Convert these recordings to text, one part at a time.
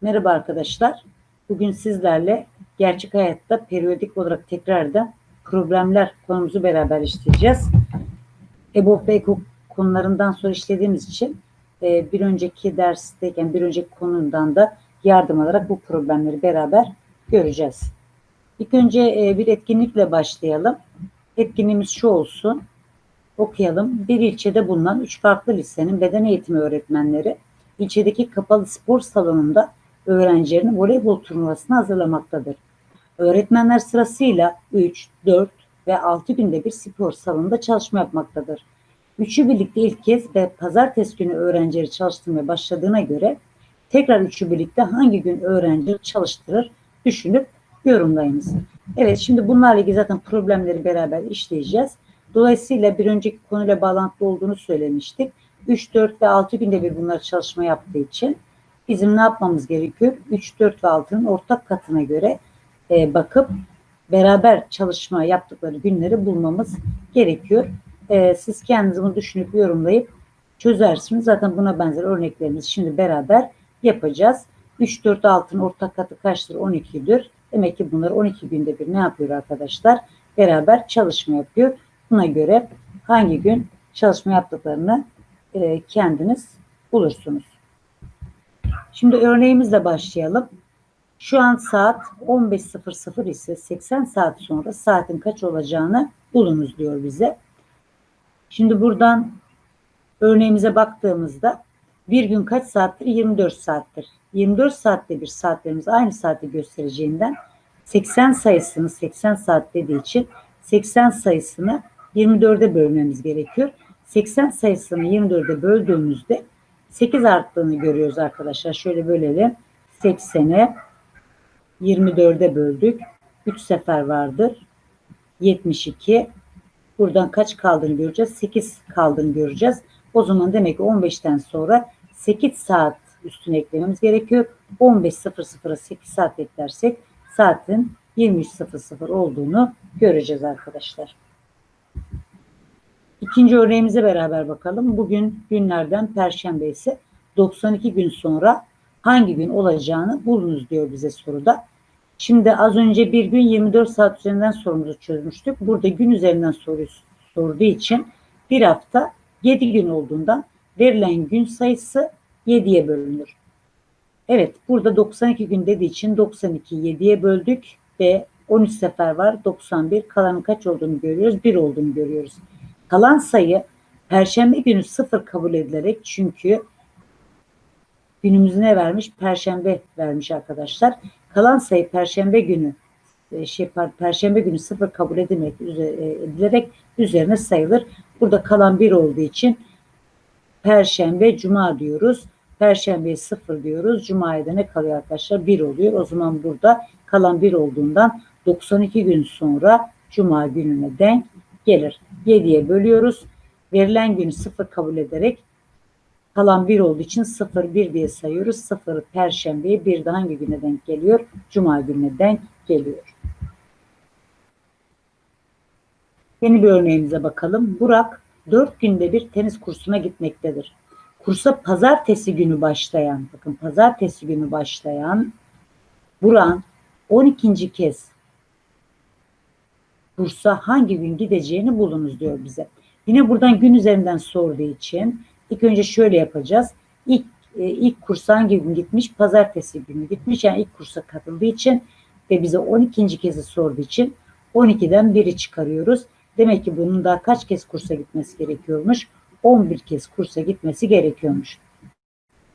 Merhaba arkadaşlar. Bugün sizlerle gerçek hayatta periyodik olarak tekrardan problemler konumuzu beraber işleyeceğiz. Ve EKOK konularından sonra işlediğimiz için e, bir önceki dersteyken bir önceki konundan da yardım alarak bu problemleri beraber göreceğiz. İlk önce e, bir etkinlikle başlayalım. Etkinliğimiz şu olsun. Okuyalım. Bir ilçede bulunan üç farklı lisenin beden eğitimi öğretmenleri ilçedeki kapalı spor salonunda öğrencilerini voleybol turnuvasına hazırlamaktadır. Öğretmenler sırasıyla 3, 4 ve 6 günde bir spor salonunda çalışma yapmaktadır. Üçü birlikte ilk kez ve pazartesi günü öğrencileri çalıştırmaya başladığına göre tekrar üçü birlikte hangi gün öğrencileri çalıştırır düşünüp yorumlayınız. Evet şimdi bunlarla ilgili zaten problemleri beraber işleyeceğiz. Dolayısıyla bir önceki konuyla bağlantılı olduğunu söylemiştik. 3, 4 ve 6 günde bir bunlar çalışma yaptığı için bizim ne yapmamız gerekiyor? 3, 4 ve 6'nın ortak katına göre e, bakıp beraber çalışma yaptıkları günleri bulmamız gerekiyor. E, siz kendiniz bunu düşünüp yorumlayıp çözersiniz. Zaten buna benzer örneklerimizi şimdi beraber yapacağız. 3, 4, 6'nın ortak katı kaçtır? 12'dir. Demek ki bunlar 12 günde bir ne yapıyor arkadaşlar? Beraber çalışma yapıyor. Buna göre hangi gün çalışma yaptıklarını e, kendiniz bulursunuz. Şimdi örneğimizle başlayalım. Şu an saat 15.00 ise 80 saat sonra saatin kaç olacağını bulunuz diyor bize. Şimdi buradan örneğimize baktığımızda bir gün kaç saattir? 24 saattir. 24 saatte bir saatlerimiz aynı saati göstereceğinden 80 sayısını 80 saat dediği için 80 sayısını 24'e bölmemiz gerekiyor. 80 sayısını 24'e böldüğümüzde 8 arttığını görüyoruz arkadaşlar. Şöyle bölelim. 80'e 24'e böldük. 3 sefer vardır. 72. Buradan kaç kaldığını göreceğiz. 8 kaldığını göreceğiz. O zaman demek ki 15'ten sonra 8 saat üstüne eklememiz gerekiyor. 15.00'a 8 saat eklersek saatin 23.00 olduğunu göreceğiz arkadaşlar. İkinci örneğimize beraber bakalım. Bugün günlerden Perşembe ise 92 gün sonra hangi gün olacağını bulunuz diyor bize soruda. Şimdi az önce bir gün 24 saat üzerinden sorumuzu çözmüştük. Burada gün üzerinden soru sorduğu için bir hafta 7 gün olduğundan verilen gün sayısı 7'ye bölünür. Evet burada 92 gün dediği için 92 7'ye böldük ve 13 sefer var 91 kalanın kaç olduğunu görüyoruz 1 olduğunu görüyoruz. Kalan sayı Perşembe günü sıfır kabul edilerek çünkü günümüz ne vermiş? Perşembe vermiş arkadaşlar. Kalan sayı Perşembe günü e, şey Perşembe günü sıfır kabul edilmek e, edilerek üzerine sayılır. Burada kalan bir olduğu için Perşembe, Cuma diyoruz. Perşembe sıfır diyoruz. Cuma'ya da ne kalıyor arkadaşlar? Bir oluyor. O zaman burada kalan bir olduğundan 92 gün sonra Cuma gününe denk gelir. 7'ye bölüyoruz. Verilen günü 0 kabul ederek kalan 1 olduğu için 0 1 diye sayıyoruz. 0 perşembeye bir de hangi güne denk geliyor? Cuma gününe denk geliyor. Yeni bir örneğimize bakalım. Burak 4 günde bir tenis kursuna gitmektedir. Kursa pazartesi günü başlayan, bakın pazartesi günü başlayan Buran 12. kez kursa hangi gün gideceğini bulunuz diyor bize. Yine buradan gün üzerinden sorduğu için ilk önce şöyle yapacağız. İlk e, ilk kursa hangi gün gitmiş? Pazartesi günü gitmiş. Yani ilk kursa katıldığı için ve bize 12. kezi sorduğu için 12'den 1'i çıkarıyoruz. Demek ki bunun daha kaç kez kursa gitmesi gerekiyormuş? 11 kez kursa gitmesi gerekiyormuş.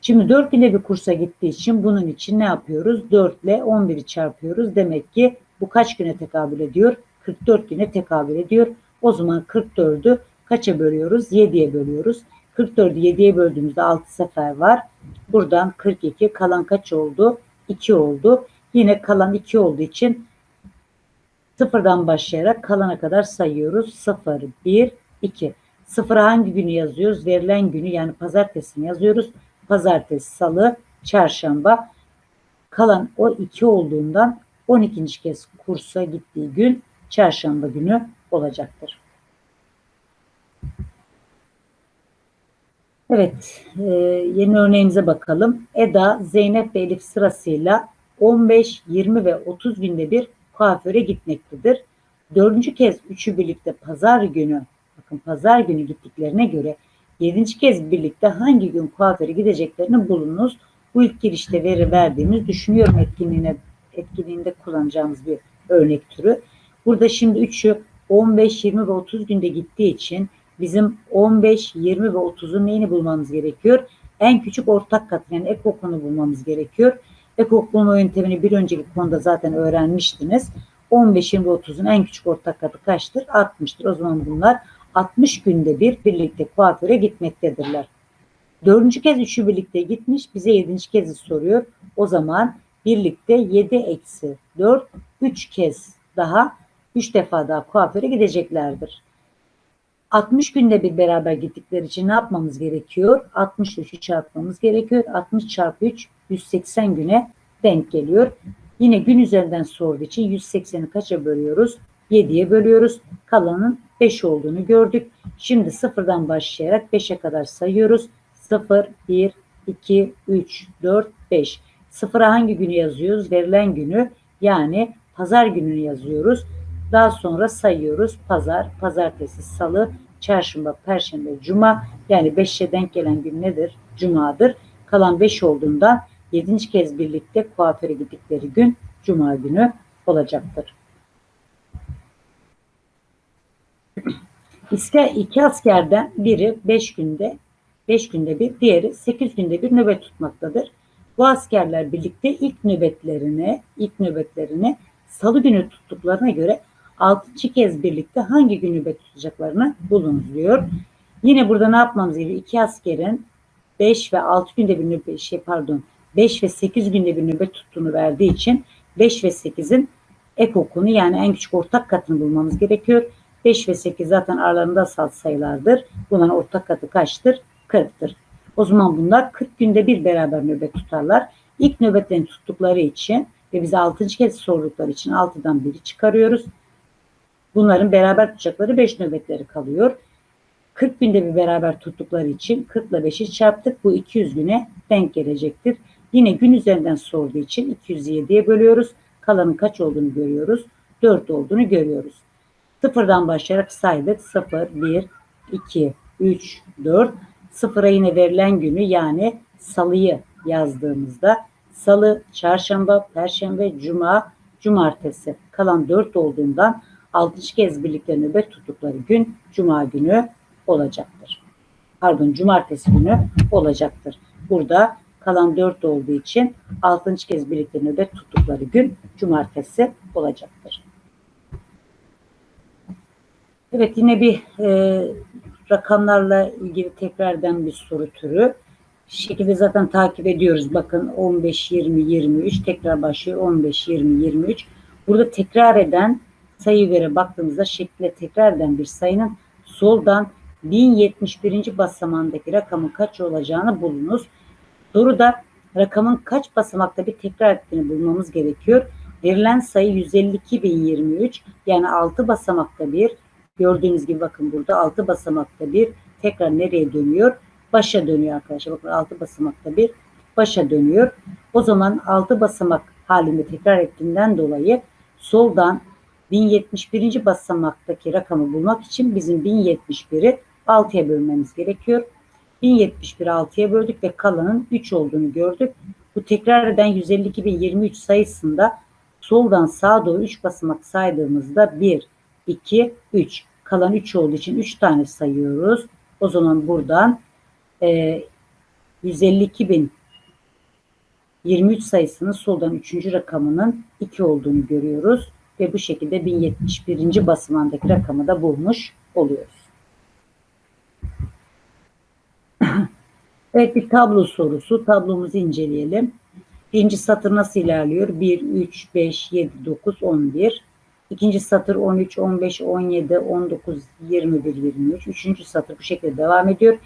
Şimdi 4 ile bir kursa gittiği için bunun için ne yapıyoruz? 4 ile 11'i çarpıyoruz. Demek ki bu kaç güne tekabül ediyor? 44 güne tekabül ediyor. O zaman 44'ü kaça bölüyoruz? 7'ye bölüyoruz. 44'ü 7'ye böldüğümüzde 6 sefer var. Buradan 42 kalan kaç oldu? 2 oldu. Yine kalan 2 olduğu için sıfırdan başlayarak kalana kadar sayıyoruz. 0, 1, 2. Sıfıra hangi günü yazıyoruz? Verilen günü yani pazartesini yazıyoruz. Pazartesi, salı, çarşamba. Kalan o 2 olduğundan 12. kez kursa gittiği gün çarşamba günü olacaktır. Evet, e, yeni örneğimize bakalım. Eda, Zeynep ve Elif sırasıyla 15, 20 ve 30 günde bir kuaföre gitmektedir. Dördüncü kez üçü birlikte pazar günü, bakın pazar günü gittiklerine göre yedinci kez birlikte hangi gün kuaföre gideceklerini bulunuz. Bu ilk girişte veri verdiğimiz düşünüyorum etkinliğine, etkinliğinde kullanacağımız bir örnek türü. Burada şimdi üçü 15, 20 ve 30 günde gittiği için bizim 15, 20 ve 30'un neyini bulmamız gerekiyor? En küçük ortak kat yani ekokunu bulmamız gerekiyor. Ekok bulma yöntemini bir önceki konuda zaten öğrenmiştiniz. 15, 20 ve 30'un en küçük ortak katı kaçtır? 60'tır. O zaman bunlar 60 günde bir birlikte kuaföre gitmektedirler. Dördüncü kez üçü birlikte gitmiş. Bize yedinci kezi soruyor. O zaman birlikte 7 eksi 4 3 kez daha 3 defa daha kuaföre gideceklerdir. 60 günde bir beraber gittikleri için ne yapmamız gerekiyor? 63'ü çarpmamız gerekiyor. 60 çarpı 3 180 güne denk geliyor. Yine gün üzerinden sorduğu için 180'i kaça bölüyoruz? 7'ye bölüyoruz. Kalanın 5 olduğunu gördük. Şimdi sıfırdan başlayarak 5'e kadar sayıyoruz. 0, 1, 2, 3, 4, 5. Sıfıra hangi günü yazıyoruz? Verilen günü yani pazar gününü yazıyoruz. Daha sonra sayıyoruz. Pazar, pazartesi, salı, çarşamba, perşembe, cuma. Yani 5'e denk gelen gün nedir? Cumadır. Kalan 5 olduğundan 7. kez birlikte kuaföre gittikleri gün cuma günü olacaktır. İske iki askerden biri 5 günde 5 günde bir, diğeri 8 günde bir nöbet tutmaktadır. Bu askerler birlikte ilk nöbetlerini, ilk nöbetlerini salı günü tuttuklarına göre 6. kez birlikte hangi gün nöbet tutacaklarını bulunuz diyor. Yine burada ne yapmamız gerekiyor? İki askerin 5 ve 6 günde bir nöbet, şey pardon 5 ve 8 günde bir nöbet tuttuğunu verdiği için 5 ve 8'in ek okunu yani en küçük ortak katını bulmamız gerekiyor. 5 ve 8 zaten aralarında salt sayılardır. Bunların ortak katı kaçtır? 40'tır. O zaman bunlar 40 günde bir beraber nöbet tutarlar. İlk nöbetlerini tuttukları için ve bize 6. kez sordukları için 6'dan biri çıkarıyoruz. Bunların beraber tutacakları 5 nöbetleri kalıyor. 40 günde bir beraber tuttukları için 40 ile 5'i çarptık. Bu 200 güne denk gelecektir. Yine gün üzerinden sorduğu için 207'ye bölüyoruz. Kalanın kaç olduğunu görüyoruz. 4 olduğunu görüyoruz. Sıfırdan başlayarak saydık. 0, 1, 2, 3, 4. Sıfıra yine verilen günü yani salıyı yazdığımızda salı, çarşamba, perşembe, cuma, cumartesi kalan 4 olduğundan 6. kez birlikte nöbet tuttukları gün cuma günü olacaktır. Pardon cumartesi günü olacaktır. Burada kalan 4 olduğu için 6. kez birlikte nöbet tuttukları gün cumartesi olacaktır. Evet yine bir e, rakamlarla ilgili tekrardan bir soru türü. şekilde zaten takip ediyoruz. Bakın 15, 20, 23 tekrar başlıyor. 15, 20, 23. Burada tekrar eden sayı göre baktığımızda şekilde tekrar eden bir sayının soldan 1071. basamandaki rakamın kaç olacağını bulunuz. Soruda rakamın kaç basamakta bir tekrar ettiğini bulmamız gerekiyor. Verilen sayı 152.023 yani 6 basamakta bir gördüğünüz gibi bakın burada 6 basamakta bir tekrar nereye dönüyor? Başa dönüyor arkadaşlar. Bakın 6 basamakta bir başa dönüyor. O zaman 6 basamak halinde tekrar ettiğinden dolayı soldan 1071. basamaktaki rakamı bulmak için bizim 1071'i 6'ya bölmemiz gerekiyor. 1071'i 6'ya böldük ve kalanın 3 olduğunu gördük. Bu tekrar eden 152.023 sayısında soldan sağa doğru 3 basamak saydığımızda 1, 2, 3. Kalan 3 olduğu için 3 tane sayıyoruz. O zaman buradan e, 152.023 sayısının soldan 3. rakamının 2 olduğunu görüyoruz. Ve bu şekilde 1071. basamandaki rakamı da bulmuş oluyoruz. Evet bir tablo sorusu. Tablomuzu inceleyelim. Birinci satır nasıl ilerliyor? 1, 3, 5, 7, 9, 11. İkinci satır 13, 15, 17, 19, 21, 23. Üçüncü satır bu şekilde devam ediyor.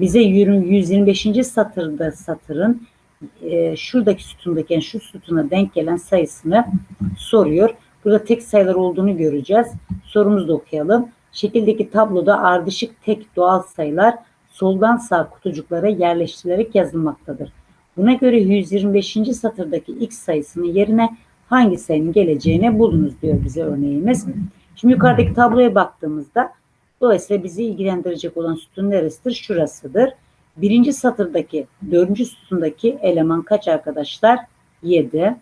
Bize 125. satırda satırın e, şuradaki sütundaki yani şu sütuna denk gelen sayısını soruyor. Burada tek sayılar olduğunu göreceğiz. Sorumuzu da okuyalım. Şekildeki tabloda ardışık tek doğal sayılar soldan sağ kutucuklara yerleştirilerek yazılmaktadır. Buna göre 125. satırdaki x sayısının yerine hangi sayının geleceğini bulunuz diyor bize örneğimiz. Şimdi yukarıdaki tabloya baktığımızda dolayısıyla bizi ilgilendirecek olan sütun neresidir? Şurasıdır. Birinci satırdaki dördüncü sütundaki eleman kaç arkadaşlar? 7.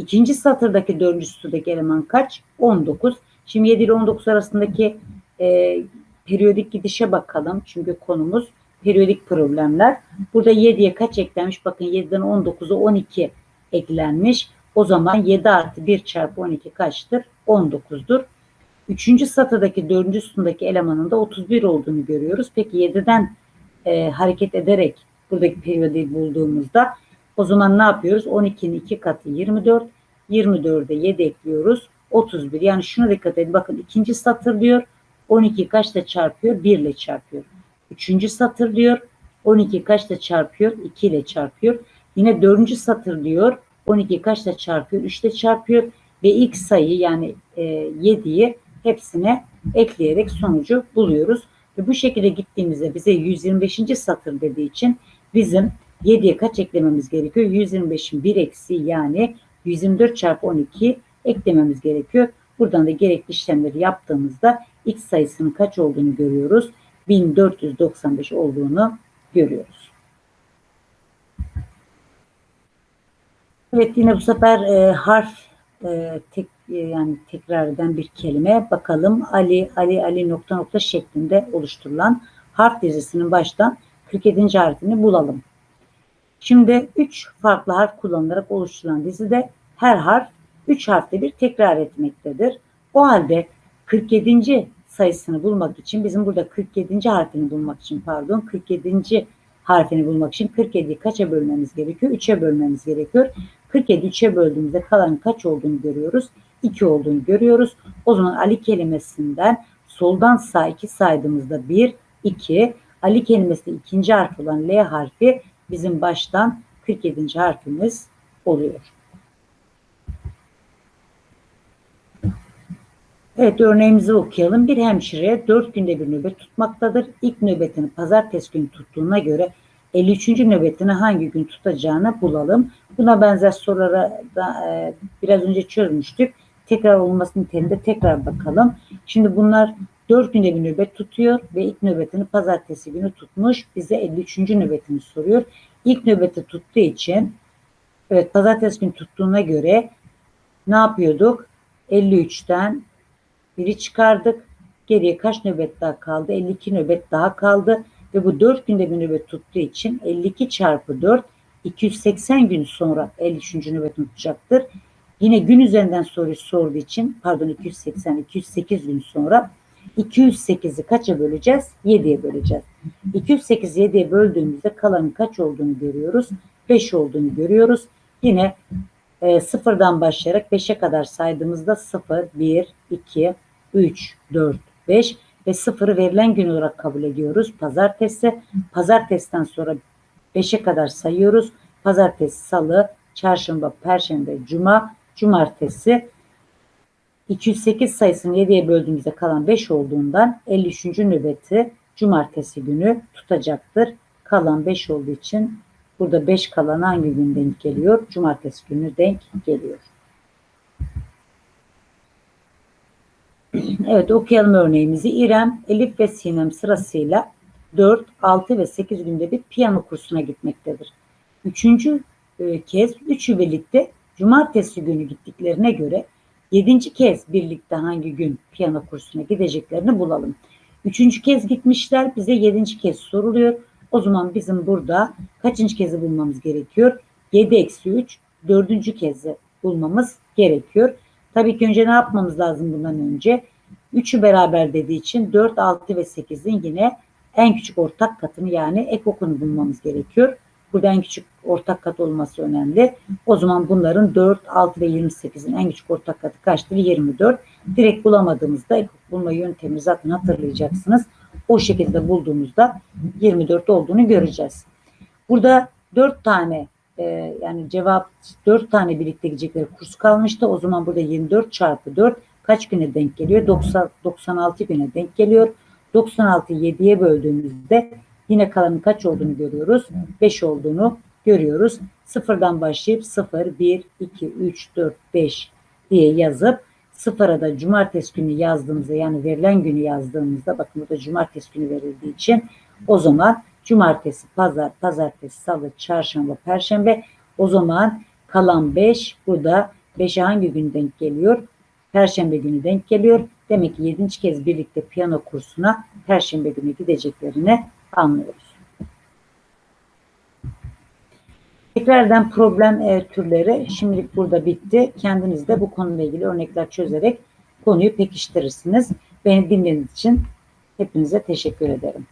İkinci satırdaki dördüncü sütundaki eleman kaç? 19. Şimdi 7 ile 19 arasındaki e, periyodik gidişe bakalım. Çünkü konumuz periyodik problemler. Burada 7'ye kaç eklenmiş? Bakın 7'den 19'a 12 eklenmiş. O zaman 7 artı 1 çarpı 12 kaçtır? 19'dur. Üçüncü satırdaki dördüncü sütundaki elemanın da 31 olduğunu görüyoruz. Peki 7'den e, hareket ederek buradaki periyodi bulduğumuzda o zaman ne yapıyoruz? 12'nin 2 katı 24. 24'e 7 ekliyoruz. 31. Yani şuna dikkat edin. Bakın ikinci satır diyor. 12 kaçla çarpıyor? 1 ile çarpıyor. Üçüncü satır diyor. 12 kaçla çarpıyor? 2 ile çarpıyor. Yine dördüncü satır diyor. 12 kaçla çarpıyor? 3 ile çarpıyor. Ve ilk sayı yani e, 7'yi hepsine ekleyerek sonucu buluyoruz. Ve bu şekilde gittiğimizde bize 125. satır dediği için bizim 7'ye kaç eklememiz gerekiyor? 125'in 1 eksi yani 124 çarpı 12 eklememiz gerekiyor. Buradan da gerekli işlemleri yaptığımızda x sayısının kaç olduğunu görüyoruz. 1495 olduğunu görüyoruz. Evet yine bu sefer e, harf e, tek e, yani tekrar eden bir kelime. Bakalım Ali, Ali, Ali nokta nokta şeklinde oluşturulan harf dizisinin baştan 47. harfini bulalım. Şimdi 3 farklı harf kullanılarak oluşturulan dizide her harf 3 harfte bir tekrar etmektedir. O halde 47. sayısını bulmak için bizim burada 47. harfini bulmak için pardon 47. harfini bulmak için 47'yi kaça bölmemiz gerekiyor? 3'e bölmemiz gerekiyor. 47 3'e böldüğümüzde kalan kaç olduğunu görüyoruz? 2 olduğunu görüyoruz. O zaman Ali kelimesinden soldan sağ 2 saydığımızda 1, 2. Ali kelimesinde ikinci harf olan L harfi bizim baştan 47. harfimiz oluyor. Evet örneğimizi okuyalım. Bir hemşire 4 günde bir nöbet tutmaktadır. İlk nöbetini pazartesi günü tuttuğuna göre 53. nöbetini hangi gün tutacağını bulalım. Buna benzer sorulara da e, biraz önce çözmüştük. Tekrar olması niteliğinde tekrar bakalım. Şimdi bunlar 4 günde bir nöbet tutuyor ve ilk nöbetini pazartesi günü tutmuş. Bize 53. nöbetini soruyor. İlk nöbeti tuttuğu için evet pazartesi günü tuttuğuna göre ne yapıyorduk? 53'ten biri çıkardık. Geriye kaç nöbet daha kaldı? 52 nöbet daha kaldı. Ve bu 4 günde bir nöbet tuttuğu için 52 çarpı 4 280 gün sonra 53. nöbetini tutacaktır. Yine gün üzerinden soruyu sorduğu için pardon 280 208 gün sonra 208'i kaça böleceğiz? 7'ye böleceğiz. 208 7'ye böldüğümüzde kalanın kaç olduğunu görüyoruz. 5 olduğunu görüyoruz. Yine e, sıfırdan başlayarak 5'e kadar saydığımızda 0, 1, 2, 3, 4, 5 ve sıfırı verilen gün olarak kabul ediyoruz. Pazartesi. Pazartesiden sonra 5'e kadar sayıyoruz. Pazartesi, salı, çarşamba, perşembe, cuma, cumartesi 208 sayısını 7'ye böldüğümüzde kalan 5 olduğundan 53. nöbeti cumartesi günü tutacaktır. Kalan 5 olduğu için burada 5 kalan hangi gün denk geliyor? Cumartesi günü denk geliyor. Evet okuyalım örneğimizi. İrem, Elif ve Sinem sırasıyla 4, 6 ve 8 günde bir piyano kursuna gitmektedir. Üçüncü e, kez üçü birlikte cumartesi günü gittiklerine göre yedinci kez birlikte hangi gün piyano kursuna gideceklerini bulalım. Üçüncü kez gitmişler bize yedinci kez soruluyor. O zaman bizim burada kaçıncı kezi bulmamız gerekiyor? 7 eksi 3 dördüncü kezi bulmamız gerekiyor. Tabii ki önce ne yapmamız lazım bundan önce? 3'ü beraber dediği için 4, 6 ve 8'in yine en küçük ortak katını yani ekokunu bulmamız gerekiyor. Burada en küçük ortak kat olması önemli. O zaman bunların 4, 6 ve 28'in en küçük ortak katı kaçtır? 24. Direkt bulamadığımızda bulma yöntemi zaten hatırlayacaksınız. O şekilde bulduğumuzda 24 olduğunu göreceğiz. Burada 4 tane e, yani cevap 4 tane birlikte gidecekleri kurs kalmıştı. O zaman burada 24 çarpı 4 kaç güne denk geliyor? 90, 96 güne denk geliyor. 96'yı 7'ye böldüğümüzde Yine kalanın kaç olduğunu görüyoruz. 5 olduğunu görüyoruz. Sıfırdan başlayıp 0, 1, 2, 3, 4, 5 diye yazıp sıfıra da cumartesi günü yazdığımızda yani verilen günü yazdığımızda bakın burada cumartesi günü verildiği için o zaman cumartesi, pazar, pazartesi, salı, çarşamba, perşembe o zaman kalan 5 burada 5'e hangi gün denk geliyor? Perşembe günü denk geliyor. Demek ki 7. kez birlikte piyano kursuna Perşembe günü gideceklerini anlıyoruz. Tekrardan problem e, türleri şimdilik burada bitti. Kendiniz de bu konuyla ilgili örnekler çözerek konuyu pekiştirirsiniz. Beni dinlediğiniz için hepinize teşekkür ederim.